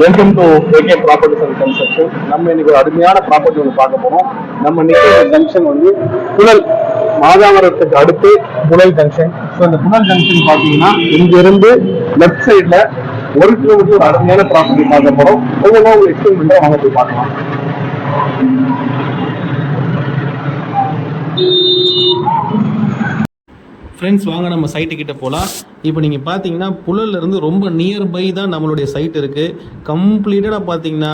Welcome to AK properties and construction நம்ம இன்னைக்கு ஒரு அருமையான ப்ராப்பர்ட்டி ஒன்று பார்க்க போறோம். நம்ம நிற்கிற ஜங்ஷன் வந்து புழல் மாதாவரத்துக்கு அடுத்து புழல் ஜங்ஷன் ஸோ இந்த புழல் ஜங்ஷன் பார்த்தீங்கன்னா இங்கிருந்து லெஃப்ட் சைடில் ஒரு கிலோமீட்டர் ஒரு அருமையான ப்ராப்பர்ட்டி பார்க்க போகிறோம் ஒவ்வொன்றா உங்களுக்கு எக்ஸ்பிளைன் பண்ணுறோம் வாங்க போய் பார்க்கலாம். ஃப்ரெண்ட்ஸ் வாங்க நம்ம சைட்டுக்கிட்ட போகலாம் இப்போ நீங்கள் பார்த்தீங்கன்னா புழல்ல இருந்து ரொம்ப நியர்பை தான் நம்மளுடைய சைட் இருக்குது கம்ப்ளீட்டடாக பார்த்தீங்கன்னா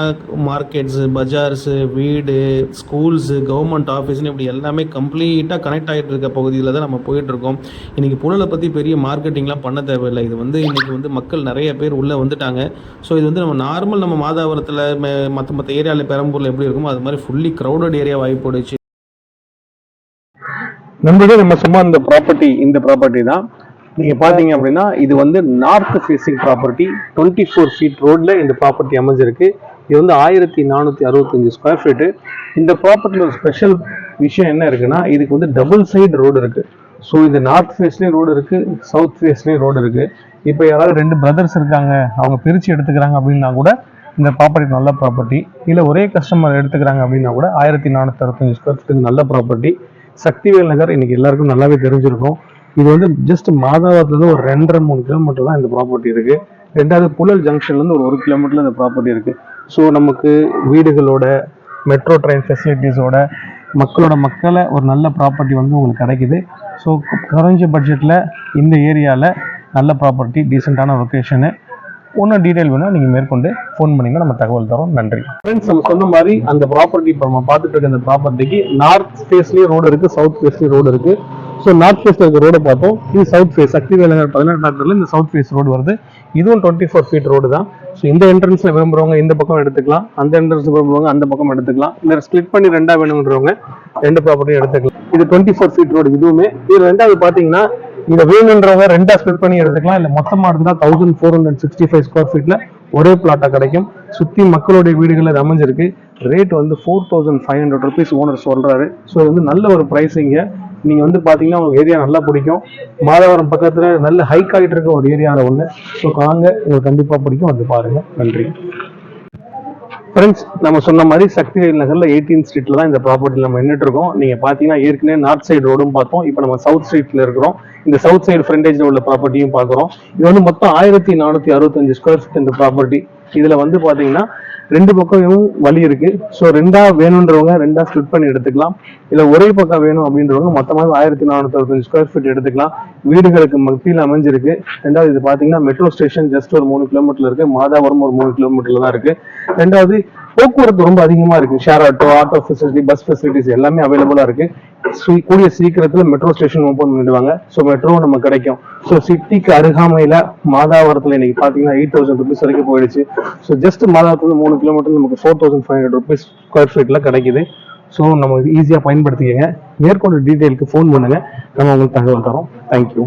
மார்க்கெட்ஸு பஜார்ஸு வீடு ஸ்கூல்ஸு கவர்மெண்ட் ஆஃபீஸ்னு இப்படி எல்லாமே கம்ப்ளீட்டாக கனெக்ட் ஆகிட்டு இருக்க பகுதியில் தான் நம்ம போயிட்டுருக்கோம் இன்றைக்கி புழலை பற்றி பெரிய மார்க்கெட்டிங்லாம் பண்ண தேவையில்லை. இது வந்து இன்றைக்கி வந்து மக்கள் நிறைய பேர் உள்ளே வந்துட்டாங்க. ஸோ இது வந்து நம்ம நார்மல் நம்ம மாதாவரத்தில் மற்ற மற்ற ஏரியாவில் பெரம்பூரில் எப்படி இருக்குமோ அது மாதிரி ஃபுல்லி க்ரௌடட் ஏரியா வாய்ப்பு போடுச்சு நம்மளே நம்ம சும்மா இந்த ப்ராப்பர்ட்டி இந்த ப்ராப்பர்ட்டி தான். நீங்க பாத்தீங்க அப்படின்னா இது வந்து north facing property twenty four feet ரோட்ல இந்த ப்ராப்பர்ட்டி அமைஞ்சிருக்கு. இது வந்து ஆயிரத்தி நானூத்தி அறுபத்தஞ்சு ஸ்கொயர் ஃபீட்டு இந்த ப்ராப்பர்ட்டியில் ஒரு ஸ்பெஷல் விஷயம் என்ன இருக்குன்னா இதுக்கு வந்து டபுள் சைடு ரோடு இருக்கு. ஸோ இந்த நார்த் ஃபேஸ்லேயும் ரோடு இருக்கு சவுத் ஃபேஸ்லேயும் ரோடு இருக்கு. இப்போ யாராவது ரெண்டு பிரதர்ஸ் இருக்காங்க அவங்க பிரித்து எடுத்துக்கிறாங்க அப்படின்னா கூட இந்த ப்ராப்பர்ட்டி நல்ல ப்ராப்பர்ட்டி இல்லை ஒரே கஸ்டமர் எடுத்துக்கிறாங்க அப்படின்னா கூட ஆயிரத்தி நானூற்றி அறுபத்தஞ்சு ஸ்கொயர் ஃபீட்டுக்கு நல்ல ப்ராப்பர்ட்டி சக்திவேல் நகர் இன்னைக்கு எல்லாருக்கும் நல்லாவே தெரிஞ்சிருக்கும். இது வந்து ஜஸ்ட் மாதாவரத்துல ஒரு ரெண்டரை மூணு கிலோமீட்டர் தான் இந்த ப்ராப்பர்ட்டி இருக்கு. ரெண்டாவது புழல் ஜங்ஷன்லேருந்து ஒரு ஒரு கிலோமீட்டர்ல இந்த ப்ராப்பர்ட்டி இருக்கு. ஸோ நமக்கு வீடுகளோட மெட்ரோ ட்ரெயின் ஃபெசிலிட்டிஸோட மக்களோட மக்களை ஒரு நல்ல ப்ராப்பர்ட்டி வந்து உங்களுக்கு கிடைக்குது. ஸோ குறைஞ்ச பட்ஜெட்டில் இந்த ஏரியாவில் நல்ல ப்ராப்பர்ட்டி டீசெண்டான லொக்கேஷனு ஒன்றும் டீடைல் வேணும் நீங்கள் மேற்கொண்டு ஃபோன் பண்ணீங்கன்னா நம்ம தகவல் தரோம். நன்றி. ஃப்ரெண்ட்ஸ் நம்ம சொன்ன மாதிரி அந்த ப்ராப்பர்ட்டி இப்போ நம்ம பார்த்துட்டு இருக்க அந்த ப்ராப்பர்ட்டிக்கு நார்த் ஃபேஸ்லேயும் ரோடு இருக்கு சவுத் ஃபேஸ்லேயும் ரோடு இருக்கு. ஸோ நார்த் ஃபேஸில் இருக்க ரோடை பார்த்தோம். இது சவுத் ஃபேஸ் சக்தி வேலங்கர் பதினெட்டு நாட்டில் இந்த சவுத் ஃபேஸ் ரோடு வருது. இதுவும் டுவெண்ட்டி ஃபோர் ஃபீட் ரோடு தான். ஸோ இந்த என்ட்ரன்ஸ்ல விரும்புகிறவங்க இந்த பக்கம் எடுத்துக்கலாம். அந்த என்ட்ரன்ஸ் விரும்புகிறவங்க அந்த பக்கம் எடுத்துக்கலாம். இல்லை ஸ்ப்ளிட் பண்ணி ரெண்டாக வேணுன்றவங்க ரெண்டு ப்ராப்பர்ட்டியும் எடுத்துக்கலாம். இது டுவெண்ட்டி ஃபோர் ஃபீட் ரோடு இதுவுமே. இது ரெண்டாவது பார்த்தீங்கன்னா இதை வேணுன்றவங்க ரெண்டா ஸ்ப்ளிட் பண்ணி எடுத்துக்கலாம். இல்லை மொத்தமாக இருந்தால் thousand four hundred sixty five square ஃபீட்ல ஒரே பிளாட்டாக கிடைக்கும். சுற்றி மக்களுடைய வீடுகள் அது அமைஞ்சிருக்கு. ரேட் வந்து four thousand five hundred rupees owner சொல்கிறாரு ஸோ இது வந்து நல்ல ஒரு ப்ரைஸிங்க நீங்கள் வந்து பார்த்தீங்கன்னா உங்களுக்கு ஏரியா நல்லா பிடிக்கும். மாதவரம் பக்கத்தில் நல்ல ஹைக் ஆகிட்டு இருக்க ஒரு ஏரியாவில் ஒன்று ஸோ வாங்க உங்களுக்கு கண்டிப்பாக பிடிக்கும். வந்து பாருங்கள் நன்றி. ஃப்ரெண்ட்ஸ் நம்ம சொன்ன மாதிரி சக்தி ரயில் நகர்ல எயிட்டீன் ஸ்ட்ரீட்ல தான் இந்த ப்ராப்பர்ட்டி நம்ம நின்றுட்டு இருக்கோம் நீங்க பாத்தீங்கன்னா ஏற்கனவே நார்த் சைடு ரோடும் பார்த்தோம். இப்போ நம்ம சவுத் ஸ்ட்ரீட்ல இருக்கிறோம். இந்த சவுத் சைடு ஃப்ரண்டேஜில் உள்ள ப்ராப்பர்ட்டியும் பார்க்குறோம். இது வந்து மொத்தம் ஆயிரத்தி நானூத்தி அறுபத்தஞ்சு ஸ்கொயர் ஃபீட் இந்த ப்ராப்பர்ட்டி இதுல வந்து பாத்தீங்கன்னா ரெண்டு பக்கம் வழி இருக்கு. ஸோ ரெண்டா வேணுன்றவங்க ரெண்டா ஸ்ப்ளிட் பண்ணி எடுத்துக்கலாம். இல்ல ஒரே பக்கம் வேணும் அப்படின்றவங்க மொத்தமாக ஆயிரத்தி நானூத்தி அறுபத்தஞ்சு ஸ்கொயர் ஃபீட் எடுத்துக்கலாம். வீடுகளுக்கு மத்தியில் அமைஞ்சிருக்கு. ரெண்டாவது இது பாத்தீங்கன்னா மெட்ரோ ஸ்டேஷன் ஜஸ்ட் ஒரு மூணு கிலோமீட்டர்ல இருக்கு. மாதாபுரம் ஒரு மூணு கிலோமீட்டர்ல தான் இருக்கு. ரெண்டாவது போக்குவரத்து ரொம்ப அதிகமா இருக்கு. Share auto auto facility bus facilities எல்லாமே அவைலபிளா இருக்கு. கூடிய சீக்கிரத்துல மெட்ரோ ஸ்டேஷன் ஓபன் பண்ணிடுவாங்க. ஸோ மெட்ரோ நம்ம கிடைக்கும். ஸோ சிட்டிக்கு அருகாமையில மாதாவரத்துல இன்னைக்கு பாத்தீங்கன்னா எயிட் தௌசண்ட் ருபீஸ் வரைக்கும் போயிடுச்சு. ஸோ ஜஸ்ட் மாதாவரத்துல மூணு கிலோமீட்டர் நமக்கு four thousand five hundred rupees square ஃபீட்ல கிடைக்குது. ஸோ நம்ம ஈஸியாக பயன்படுத்திக்கங்க. மேற்கொண்டு டீட்டெயிலுக்கு ஃபோன் பண்ணுங்க. நம்ம உங்களுக்கு தகவல் தரோம். தேங்க்யூ